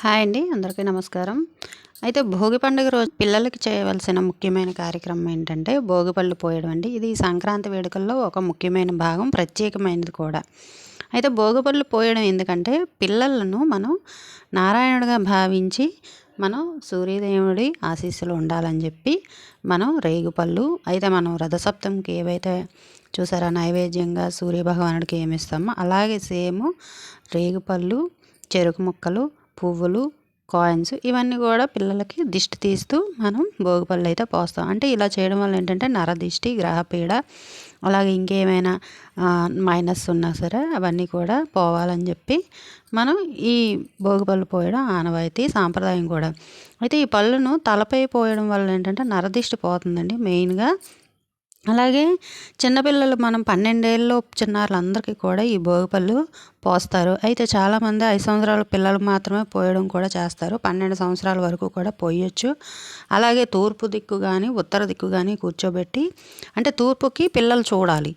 Hi అండి అందరికీ నమస్కారం. అయితే భోగి పండుగ రోజు పిల్లలకి చేయవలసిన ముఖ్యమైన కార్యక్రమం ఏంటంటే భోగి పళ్ళు పోయడం అండి. ఇది సంక్రాంతి వేడుకల్లో ఒక ముఖ్యమైన భాగం ప్రత్యేకమైనది కూడా. అయితే భోగి పళ్ళు పోయడం ఎందుకంటే పిల్లలను మనం నారాయణుడిగా భావించి మనం సూర్యదేవుడి ఆశీస్సులు ఉండాలని చెప్పి మనం రేగుపళ్ళు అయితే మనం రథసప్తంకి ఏవైతే చూసారా నైవేద్యంగా సూర్యభగవానుడికి ఏమిస్తామో అలాగే సేమ్ రేగుపళ్ళు చెరుకు ముక్కలు పువ్వులు కాయిన్స్ ఇవన్నీ కూడా పిల్లలకి దిష్టి తీస్తూ మనం భోగిపళ్ళు అయితే పోస్తాం. అంటే ఇలా చేయడం వల్ల ఏంటంటే నరదిష్టి గ్రహపీడ అలాగే ఇంకేమైనా మైనస్ ఉన్నా సరే అవన్నీ కూడా పోవాలని చెప్పి మనం ఈ భోగిపళ్ళు పోయడం ఆనవాయితీ సాంప్రదాయం కూడా. అయితే ఈ పళ్ళును తలపై పోయడం వల్ల ఏంటంటే నరదిష్టి పోతుందండి. మెయిన్గా అలాగే చిన్నపిల్లలు మనం పన్నెండేళ్ళు చిన్నారులందరికీ కూడా ఈ భోగిపళ్ళు పోస్తారు. అయితే చాలామంది ఐదు సంవత్సరాల పిల్లలు మాత్రమే పోయడం కూడా చేస్తారు. పన్నెండు సంవత్సరాల వరకు కూడా పోయొచ్చు. అలాగే తూర్పు దిక్కు కానీ ఉత్తర దిక్కు కానీ కూర్చోబెట్టి అంటే తూర్పుకి పిల్లలు చూడాలి.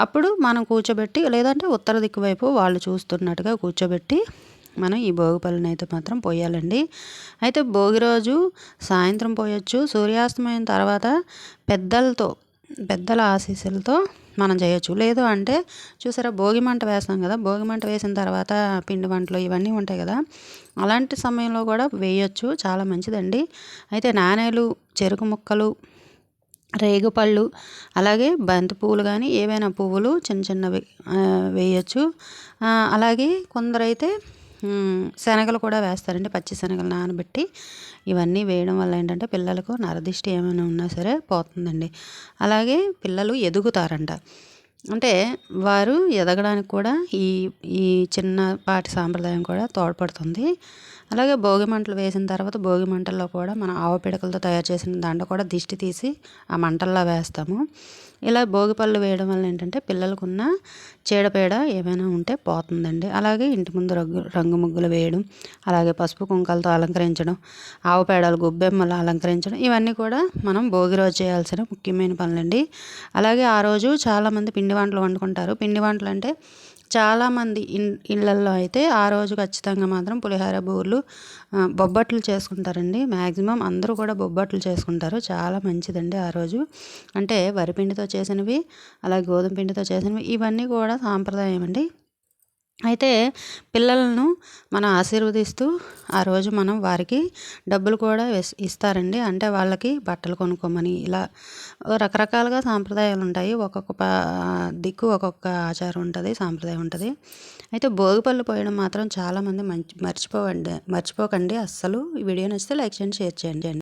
అప్పుడు మనం కూర్చోబెట్టి లేదంటే ఉత్తర దిక్కు వైపు వాళ్ళు చూస్తున్నట్టుగా కూర్చోబెట్టి మనం ఈ భోగిపళ్ళని అయితే మాత్రం పోయాలండి. అయితే భోగి రోజు సాయంత్రం పోయొచ్చు. సూర్యాస్తమయం తర్వాత పెద్దలతో పెద్దల ఆశీస్సులతో మనం చేయొచ్చు. లేదు అంటే చూసారా భోగి మంట వేస్తాం కదా భోగి మంట వేసిన తర్వాత పిండి వంటలు ఇవన్నీ ఉంటాయి కదా అలాంటి సమయంలో కూడా వేయొచ్చు. చాలా మంచిదండి. అయితే నాణేలు చెరుకు ముక్కలు రేగుపళ్ళు అలాగే బంతి పువ్వులు కానీ ఏవైనా పువ్వులు చిన్న చిన్నవి వేయచ్చు. అలాగే కొందరైతే శనగలు కూడా వేస్తారండి. పచ్చి శనగలు నానబెట్టి ఇవన్నీ వేయడం వల్ల ఏంటంటే పిల్లలకు నరదిష్టి ఏమైనా ఉన్నా సరే పోతుందండి. అలాగే పిల్లలు ఎదుగుతారంట. అంటే వారు ఎదగడానికి కూడా ఈ ఈ చిన్నపాటి సాంప్రదాయం కూడా తోడ్పడుతుంది. అలాగే భోగి మంటలు వేసిన తర్వాత భోగి మంటల్లో కూడా మనం ఆవు పిడకలతో తయారు చేసిన దండ కూడా దిష్టి తీసి ఆ మంటల్లో వేస్తాము. ఇలా భోగి పళ్ళు వేయడం వల్ల ఏంటంటే పిల్లలకున్న చీడపేడ ఏమైనా ఉంటే పోతుందండి. అలాగే ఇంటి ముందు రంగు రంగు ముగ్గులు వేయడం అలాగే పసుపు కుంకాలతో అలంకరించడం ఆవు పేడలు గుబ్బెమ్మలు అలంకరించడం ఇవన్నీ కూడా మనం భోగి రోజు చేయాల్సిన ముఖ్యమైన పనులండి. అలాగే ఆ రోజు చాలామంది పిండి పిండి వంటలు వండుకుంటారు. పిండి వంటలు అంటే చాలామంది ఇన్ ఇళ్ళల్లో అయితే ఆ రోజు ఖచ్చితంగా మాత్రం పులిహోర బూర్లు బొబ్బట్లు చేసుకుంటారండి. మ్యాక్సిమం అందరూ కూడా బొబ్బట్లు చేసుకుంటారు. చాలా మంచిదండి ఆ రోజు. అంటే వరిపిండితో చేసినవి అలాగే గోధుమ పిండితో చేసినవి ఇవన్నీ కూడా సాంప్రదాయం అండి అయితే పిల్లలను మనం ఆశీర్వదిస్తూ ఆ రోజు మనం వారికి డబ్బులు కూడా ఇస్తారండి. అంటే వాళ్ళకి బట్టలు కొనుక్కోమని ఇలా రకరకాలుగా సాంప్రదాయాలు ఉంటాయి. ఒక్కొక్క దిక్కు ఒక్కొక్క ఆచారం ఉంటుంది సాంప్రదాయం ఉంటుంది. అయితే భోగిపళ్ళు పోయడం మాత్రం చాలామంది మంచి మర్చిపోవండి మర్చిపోకండి. అస్సలు ఈ వీడియో నచ్చితే లైక్ చేయండి షేర్ చేయండి